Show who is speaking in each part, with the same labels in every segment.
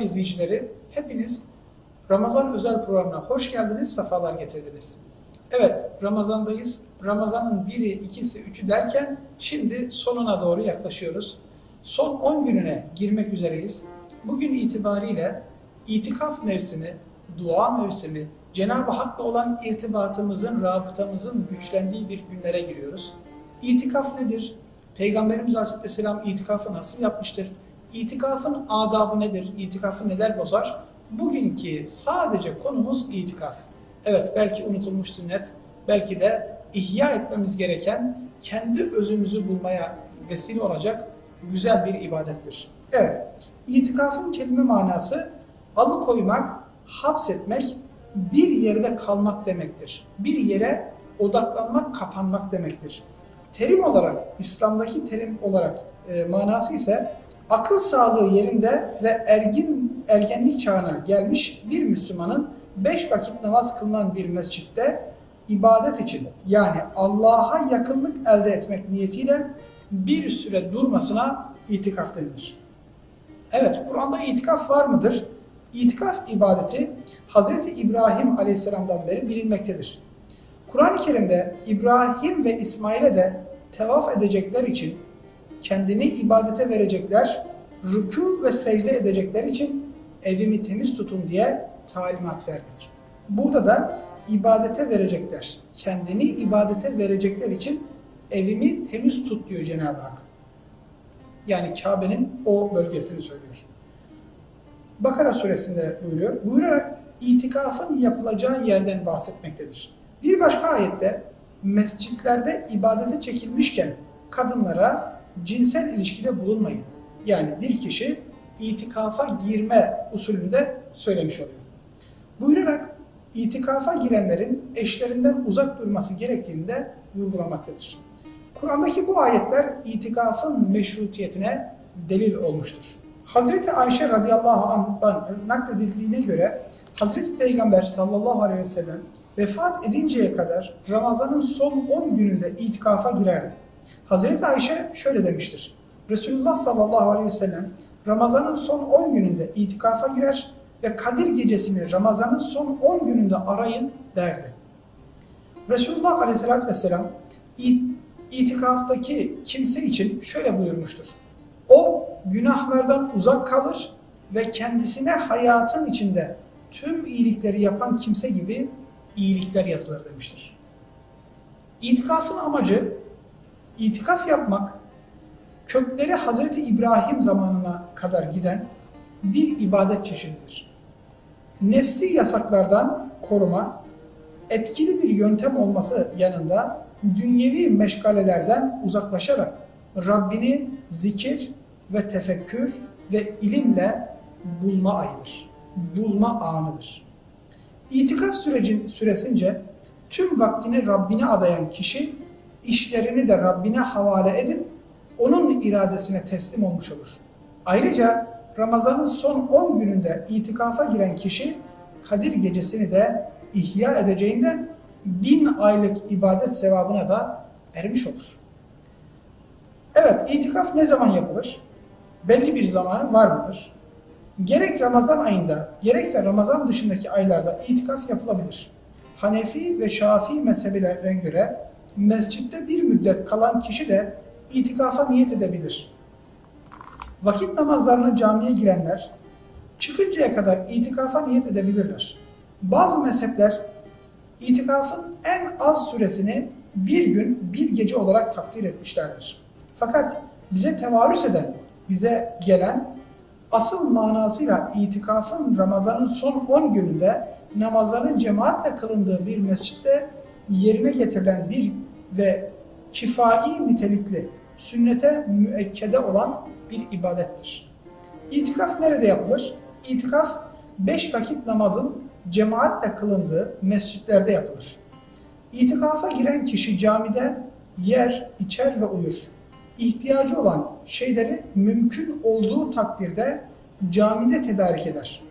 Speaker 1: Haber izleyicileri, hepiniz Ramazan özel programına hoş geldiniz, sefalar getirdiniz. Evet, Ramazan'dayız. Ramazan'ın biri, ikisi, üçü derken şimdi sonuna doğru yaklaşıyoruz. Son 10 gününe girmek üzereyiz. Bugün itibariyle itikaf mevsimi, dua mevsimi, Cenab-ı Hak'la olan irtibatımızın, rabıtamızın güçlendiği bir günlere giriyoruz. İtikaf nedir? Peygamberimiz Aleyhisselam itikafı nasıl yapmıştır? İtikafın adabı nedir? İtikafı neler bozar? Bugünkü sadece konumuz itikaf. Evet belki unutulmuş sünnet, belki de ihya etmemiz gereken kendi özümüzü bulmaya vesile olacak güzel bir ibadettir. Evet, itikafın kelime manası alıkoymak, hapsetmek, bir yerde kalmak demektir. Bir yere odaklanmak, kapanmak demektir. Terim olarak, İslam'daki terim olarak e, manası ise akıl sağlığı yerinde ve ergin ergenlik çağına gelmiş bir Müslümanın beş vakit namaz kılınan bir mescitte ibadet için yani Allah'a yakınlık elde etmek niyetiyle bir süre durmasına itikaf denilir. Evet, Kur'an'da itikaf var mıdır? İtikaf ibadeti Hazreti İbrahim Aleyhisselam'dan beri bilinmektedir. Kur'an-ı Kerim'de İbrahim ve İsmail'e de tevaf edecekler için kendini ibadete verecekler, rükû ve secde edecekler için evimi temiz tutun diye talimat verdik. Burada da ibadete verecekler, kendini ibadete verecekler için evimi temiz tut diyor Cenab-ı Hak. Yani Kabe'nin o bölgesini söylüyor. Bakara suresinde buyuruyor. Buyurarak itikafın yapılacağı yerden bahsetmektedir. Bir başka ayette mescitlerde ibadete çekilmişken kadınlara cinsel ilişkide bulunmayın. Yani bir kişi itikafa girme usulünde söylemiş oluyor. Buyurarak itikafa girenlerin eşlerinden uzak durması gerektiğini de vurgulamaktadır. Kur'an'daki bu ayetler itikafın meşrutiyetine delil olmuştur. Hazreti Ayşe radıyallahu anh'dan nakledildiğine göre Hazreti Peygamber sallallahu aleyhi ve sellem vefat edinceye kadar Ramazan'ın son 10 gününde itikafa girerdi. Hazreti Ayşe şöyle demiştir. Resulullah sallallahu aleyhi ve sellem Ramazan'ın son 10 gününde itikafa girer ve Kadir gecesini Ramazan'ın son 10 gününde arayın derdi. Resulullah aleyhissalatü vesselam itikaftaki kimse için şöyle buyurmuştur. O günahlardan uzak kalır ve kendisine hayatın içinde tüm iyilikleri yapan kimse gibi iyilikler yazılır demiştir. İtikafın amacı itikaf yapmak kökleri Hazreti İbrahim zamanına kadar giden bir ibadet çeşididir. Nefsi yasaklardan koruma, etkili bir yöntem olması yanında dünyevi meşgalelerden uzaklaşarak Rabbini zikir ve tefekkür ve ilimle bulma ayıdır. Bulma anıdır. İtikaf sürecin süresince tüm vaktini Rabbine adayan kişi işlerini de Rabbine havale edip onun iradesine teslim olmuş olur. Ayrıca Ramazan'ın son 10 gününde itikafa giren kişi Kadir gecesini de ihya edeceğinden bin aylık ibadet sevabına da ermiş olur. Evet, itikaf ne zaman yapılır? Belli bir zamanı var mıdır? Gerek Ramazan ayında, gerekse Ramazan dışındaki aylarda itikaf yapılabilir. Hanefi ve Şafii mezheplerine göre mescitte bir müddet kalan kişi de itikafa niyet edebilir. Vakit namazlarına camiye girenler çıkıncaya kadar itikafa niyet edebilirler. Bazı mezhepler itikafın en az süresini bir gün bir gece olarak takdir etmişlerdir. Fakat bize tevarüs eden, bize gelen asıl manasıyla itikafın Ramazan'ın son 10 gününde namazların cemaatle kılındığı bir mescitte yerine getirilen bir ve kifai nitelikli, sünnete müekkede olan bir ibadettir. İtikaf nerede yapılır? İtikaf 5 vakit namazın cemaatle kılındığı mescitlerde yapılır. İtikafa giren kişi camide yer, içer ve uyur. İhtiyacı olan şeyleri mümkün olduğu takdirde camide tedarik eder.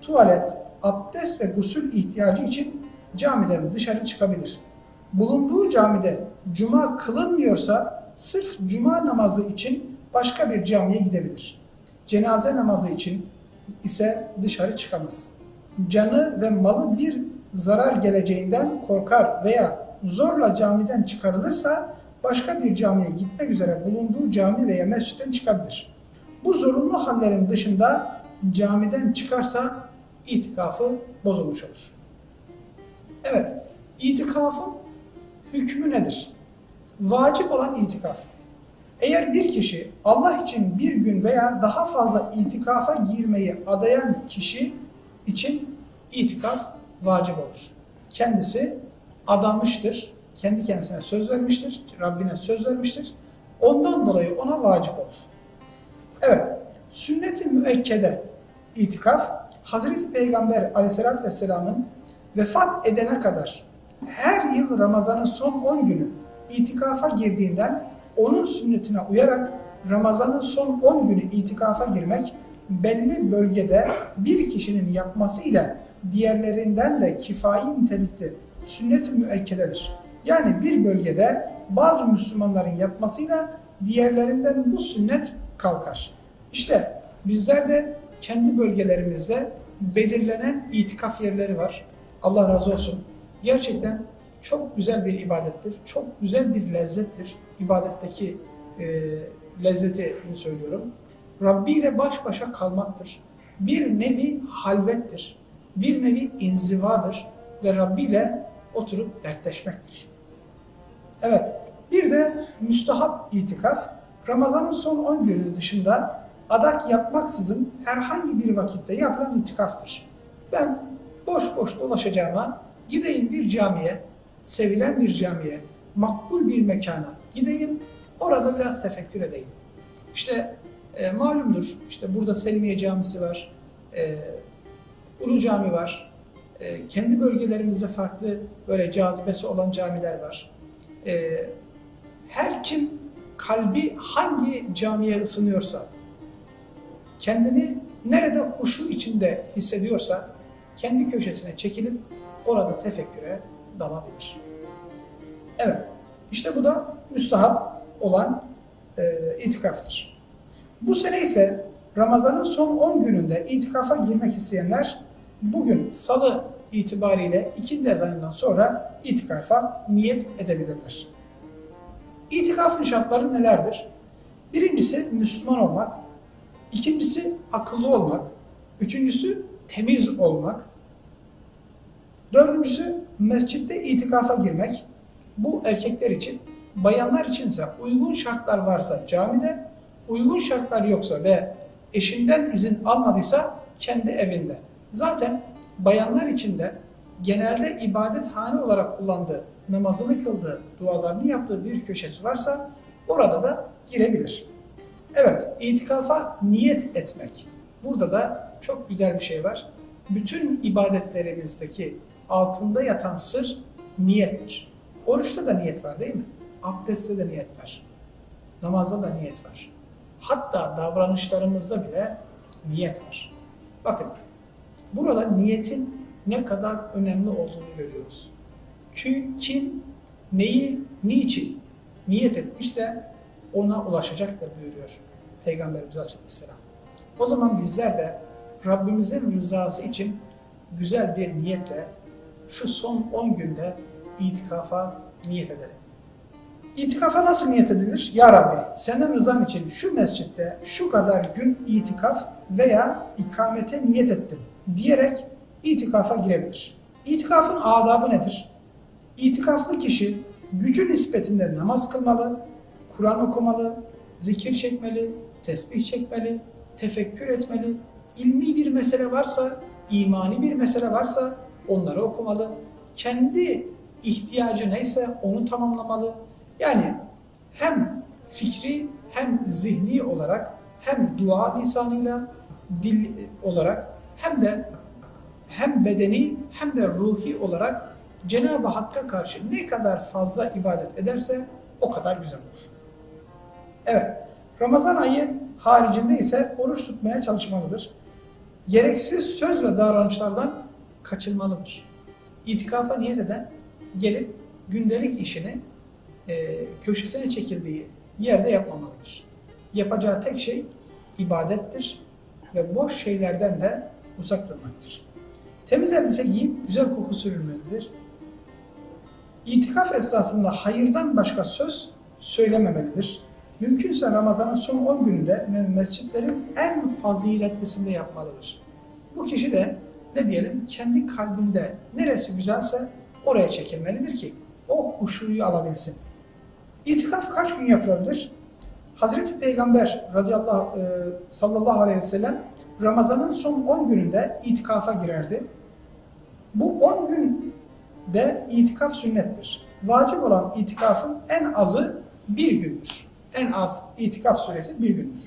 Speaker 1: Tuvalet, abdest ve gusül ihtiyacı için camiden dışarı çıkabilir. Bulunduğu camide cuma kılınmıyorsa sırf cuma namazı için başka bir camiye gidebilir. cenaze namazı için ise dışarı çıkamaz. Canı ve malı bir zarar geleceğinden korkar veya zorla camiden çıkarılırsa başka bir camiye gitmek üzere bulunduğu cami veya mescitten çıkabilir. Bu zorunlu hallerin dışında camiden çıkarsa itikafı bozulmuş olur. Evet, itikafın hükmü nedir? Vacip olan itikaf. Eğer bir kişi Allah için bir gün veya daha fazla itikafa girmeyi adayan kişi için itikaf vacip olur. Kendisi adanmıştır, kendi kendisine söz vermiştir, Rabbine söz vermiştir. Ondan dolayı ona vacip olur. Evet, sünnet-i müekkede itikaf, Hazreti Peygamber aleyhissalatü vesselamın vefat edene kadar her yıl Ramazan'ın son 10 günü itikafa girdiğinden onun sünnetine uyarak Ramazan'ın son 10 günü itikafa girmek belli bölgede bir kişinin yapması ile diğerlerinden de kifayi nitelikli sünnet-i müekkededir. Yani bir bölgede bazı Müslümanların yapmasıyla diğerlerinden bu sünnet kalkar. İşte bizler de kendi bölgelerimizde belirlenen itikaf yerleri var. Allah razı olsun. Gerçekten çok güzel bir ibadettir. Çok güzel bir lezzettir. İbadetteki e, lezzeti söylüyorum. Rabbi ile baş başa kalmaktır. Bir nevi halvettir. Bir nevi inzivadır. Ve Rabbi ile oturup dertleşmektir. Evet, bir de müstahap itikaf, Ramazan'ın son 10 günü dışında adak yapmaksızın herhangi bir vakitte yapılan itikaftır. Ben boş boş dolaşacağıma gideyim bir camiye, sevilen bir camiye, makbul bir mekana gideyim, orada biraz tefekkür edeyim. İşte e, malumdur, işte burada Selimiye Camisi var, e, Ulu Cami var, e, kendi bölgelerimizde farklı böyle cazibesi olan camiler var. E, her kim kalbi hangi camiye ısınıyorsa, kendini nerede huşu içinde hissediyorsa, kendi köşesine çekilip orada tefekküre dalabilir. Evet, işte bu da müstahap olan e, itikaftır. Bu sene ise Ramazan'ın son 10 gününde itikafa girmek isteyenler bugün salı itibariyle ikindi ezanından sonra itikafa niyet edebilirler. İtikafın şartları nelerdir? Birincisi Müslüman olmak, ikincisi akıllı olmak, üçüncüsü temiz olmak, dördüncüsü mescitte itikafa girmek, bu erkekler için, bayanlar içinse uygun şartlar varsa camide, uygun şartlar yoksa ve eşinden izin almadıysa kendi evinde. Zaten bayanlar için de genelde ibadethane olarak kullandığı, namazını kıldığı, dualarını yaptığı bir köşesi varsa orada da girebilir. Evet, itikafa niyet etmek. Burada da çok güzel bir şey var. Bütün ibadetlerimizdeki altında yatan sır niyettir. Oruçta da niyet var değil mi? Abdestte de niyet var. Namazda da niyet var. Hatta davranışlarımızda bile niyet var. Bakın, burada niyetin ne kadar önemli olduğunu görüyoruz. Ki, kim neyi, niçin niyet etmişse ona ulaşacaktır buyuruyor Peygamberimiz Aleyhisselam. O zaman bizler de Rabbimizin rızası için güzel bir niyetle şu son 10 günde itikafa niyet edelim. İtikafa nasıl niyet edilir? Ya Rabbi senin rızan için şu mescitte şu kadar gün itikaf veya ikamete niyet ettim diyerek itikafa girebilir. İtikafın adabı nedir? İtikaflı kişi gücü nispetinde namaz kılmalı, Kur'an okumalı, zikir çekmeli, tesbih çekmeli, tefekkür etmeli, ilmi bir mesele varsa, imani bir mesele varsa onları okumalı, kendi ihtiyacı neyse onu tamamlamalı. Yani hem fikri hem zihni olarak hem dua lisanıyla dil olarak hem de hem bedeni hem de ruhi olarak Cenab-ı Hakk'a karşı ne kadar fazla ibadet ederse o kadar güzel olur. Evet, Ramazan ayı haricinde ise oruç tutmaya çalışmalıdır. Gereksiz söz ve davranışlardan kaçınmalıdır. İtikafa niyet eden gelip gündelik işini e, köşesine çekildiği yerde yapmamalıdır. Yapacağı tek şey ibadettir ve boş şeylerden de uzak durmaktır. Temiz elbise giyip güzel koku sürülmelidir. İtikaf esnasında hayırdan başka söz söylememelidir. Mümkünse Ramazan'ın son 10 gününde mescitlerin en faziletlisinde yapmalıdır. Bu kişi de ne diyelim kendi kalbinde neresi güzelse oraya çekilmelidir ki o huşuyu alabilsin. İtikaf kaç gün yapılabilir? Hazreti Peygamber radıyallahu e, sallallahu aleyhi ve sellem Ramazan'ın son 10 gününde itikafa girerdi. Bu 10 günde itikaf sünnettir. Vacip olan itikafın en azı bir gündür. En az itikaf süresi bir gündür.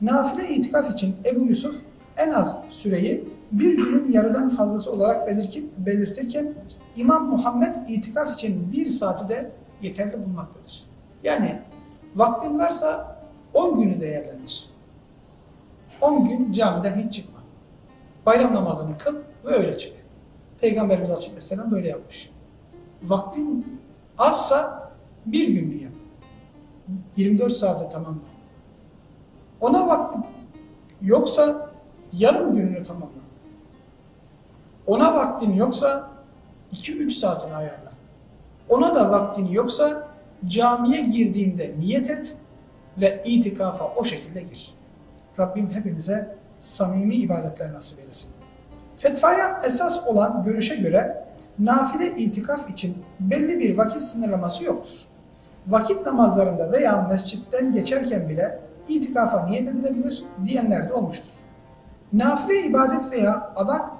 Speaker 1: Nafile itikaf için Ebu Yusuf en az süreyi bir günün yarıdan fazlası olarak belirtirken İmam Muhammed itikaf için bir saati de yeterli bulmaktadır. Yani vaktin varsa 10 günü değerlendir. 10 gün camiden hiç çıkma. Bayram namazını kıl ve öyle çık. Peygamberimiz Aleyhisselam böyle yapmış. Vaktin azsa bir günlüğü yap. 24 saate tamamla. Ona vaktin yoksa yarım gününü tamamla. Ona vaktin yoksa 2-3 saatini ayarla. Ona da vaktin yoksa camiye girdiğinde niyet et ve itikafa o şekilde gir. Rabbim hepinize samimi ibadetler nasip eylesin. Fetvaya esas olan görüşe göre nafile itikaf için belli bir vakit sınırlaması yoktur. Vakit namazlarında veya mescitten geçerken bile itikafa niyet edilebilir diyenler de olmuştur. Nafile ibadet veya adak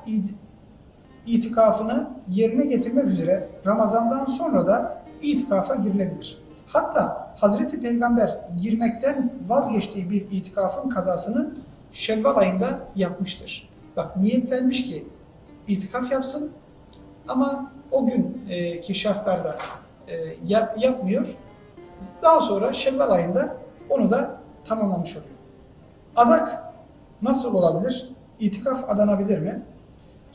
Speaker 1: itikafını yerine getirmek üzere Ramazan'dan sonra da itikafa girilebilir. Hatta Hazreti Peygamber girmekten vazgeçtiği bir itikafın kazasını Şevval ayında yapmıştır. Bak niyetlenmiş ki itikaf yapsın ama o günkü şartlarda e, yap- yapmıyor. Daha sonra Şevval ayında onu da tamamlamış oluyor. Adak nasıl olabilir? İtikaf adanabilir mi?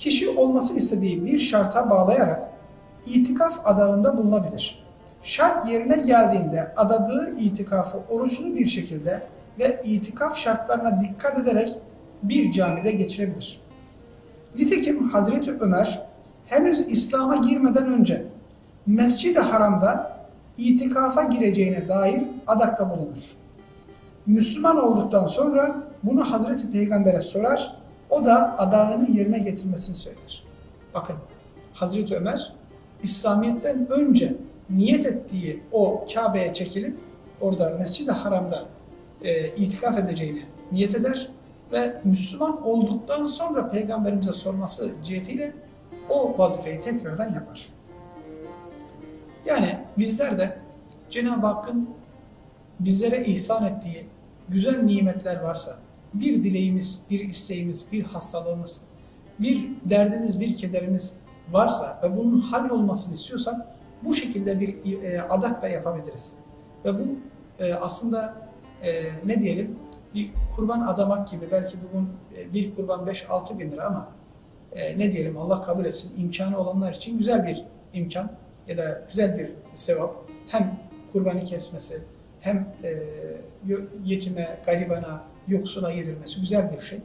Speaker 1: Kişi olması istediği bir şarta bağlayarak itikaf adağında bulunabilir. Şart yerine geldiğinde adadığı itikafı oruçlu bir şekilde ve itikaf şartlarına dikkat ederek bir camide geçirebilir. Nitekim Hazreti Ömer henüz İslam'a girmeden önce Mescid-i Haram'da itikafa gireceğine dair adakta bulunur. Müslüman olduktan sonra bunu Hazreti Peygamber'e sorar, o da adağını yerine getirmesini söyler. Bakın Hazreti Ömer İslamiyet'ten önce niyet ettiği o Kabe'ye çekilip orada Mescid-i Haram'da e, itikaf edeceğini niyet eder ve Müslüman olduktan sonra Peygamberimize sorması cihetiyle o vazifeyi tekrardan yapar. Yani bizler de Cenab-ı Hakk'ın bizlere ihsan ettiği güzel nimetler varsa, bir dileğimiz, bir isteğimiz, bir hastalığımız, bir derdimiz, bir kederimiz varsa ve bunun hallolmasını istiyorsak bu şekilde bir e, adak da yapabiliriz. Ve bu e, aslında e, ne diyelim? Bir kurban adamak gibi. Belki bugün bir kurban 5-6 bin lira ama ne diyelim? Allah kabul etsin. İmkanı olanlar için güzel bir imkan ya da güzel bir sevap. Hem kurbanı kesmesi hem yetime, garibana, yoksula yedirmesi güzel bir şey.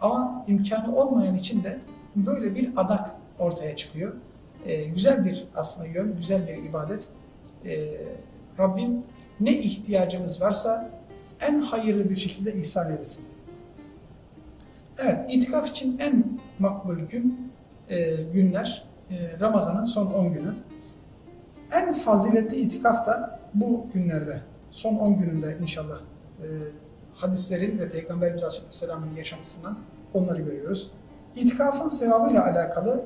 Speaker 1: Ama imkanı olmayan için de böyle bir adak ortaya çıkıyor. E, güzel bir aslında yön, güzel bir ibadet. E, Rabbim ne ihtiyacımız varsa en hayırlı bir şekilde ihsan eylesin. Evet, itikaf için en makbul gün, e, günler e, Ramazan'ın son 10 günü. En faziletli itikaf da bu günlerde, son 10 gününde inşallah e, hadislerin ve Peygamberimiz Aleyhisselam'ın yaşantısından onları görüyoruz. İtikafın sevabıyla alakalı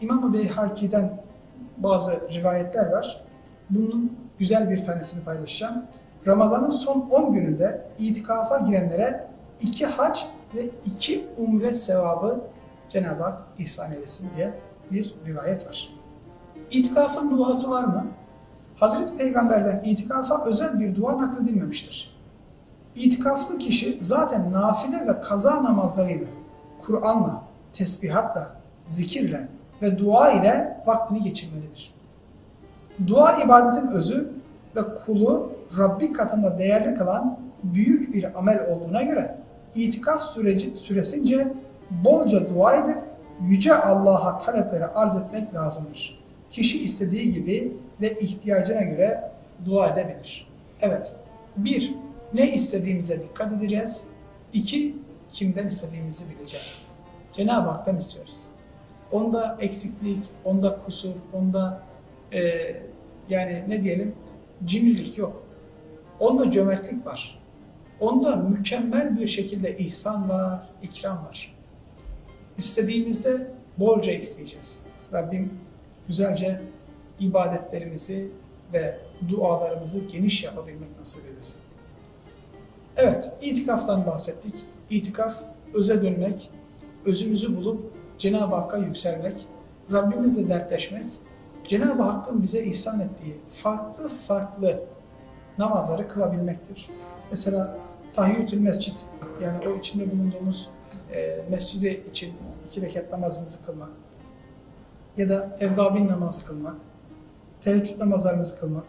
Speaker 1: İmam-ı Beyhaki'den bazı rivayetler var. Bunun güzel bir tanesini paylaşacağım. Ramazan'ın son 10 gününde itikafa girenlere iki hac ve iki umre sevabı Cenab-ı Hak ihsan eylesin diye bir rivayet var. İtikafın duası var mı? Hazreti Peygamber'den itikafa özel bir dua nakledilmemiştir. İtikaflı kişi zaten nafile ve kaza namazlarıyla, Kur'an'la, tesbihatla, zikirle ve dua ile vaktini geçirmelidir. Dua ibadetin özü ve kulu Rabbi katında değerli kılan büyük bir amel olduğuna göre itikaf süreci süresince bolca dua edip yüce Allah'a talepleri arz etmek lazımdır. Kişi istediği gibi ve ihtiyacına göre dua edebilir. Evet. Bir, ne istediğimize dikkat edeceğiz. İki, kimden istediğimizi bileceğiz. Cenab-ı Hak'tan istiyoruz. Onda eksiklik, onda kusur, onda eee, yani ne diyelim cimrilik yok. Onda cömertlik var. Onda mükemmel bir şekilde ihsan var, ikram var. İstediğimizde bolca isteyeceğiz. Rabbim güzelce ibadetlerimizi ve dualarımızı geniş yapabilmek nasip eylesin. Evet, itikaftan bahsettik. İtikaf, öze dönmek, özümüzü bulup Cenab-ı Hakk'a yükselmek, Rabbimizle dertleşmek, Cenab-ı Hakk'ın bize ihsan ettiği farklı farklı namazları kılabilmektir. Mesela tahiyyütül mescid, yani o içinde bulunduğumuz e, mescidi için iki rekat namazımızı kılmak ya da evvabin namazı kılmak, teheccüd namazlarımızı kılmak,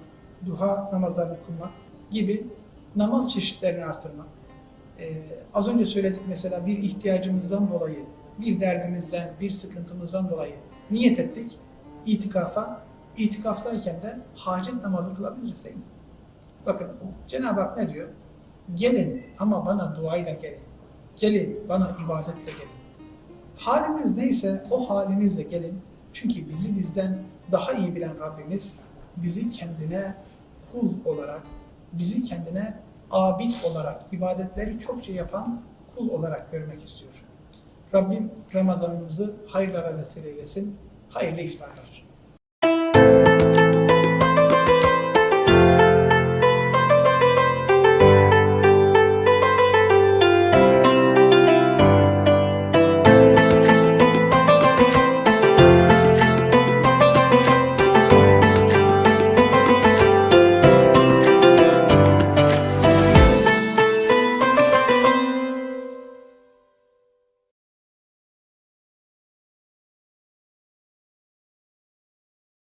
Speaker 1: duha namazlarını kılmak gibi namaz çeşitlerini artırmak. Ee, az önce söyledik mesela bir ihtiyacımızdan dolayı, bir derdimizden, bir sıkıntımızdan dolayı niyet ettik itikafa. İtikaftayken de hacet namazı kılabiliriz değil mi? Bakın Cenab-ı Hak ne diyor? Gelin ama bana duayla gelin. Gelin bana ibadetle gelin. Haliniz neyse o halinizle gelin. Çünkü bizi bizden daha iyi bilen Rabbimiz bizi kendine kul olarak, bizi kendine abid olarak, ibadetleri çokça yapan kul olarak görmek istiyor. Rabbim Ramazanımızı hayırlara vesile eylesin. Hayırlı iftarlar.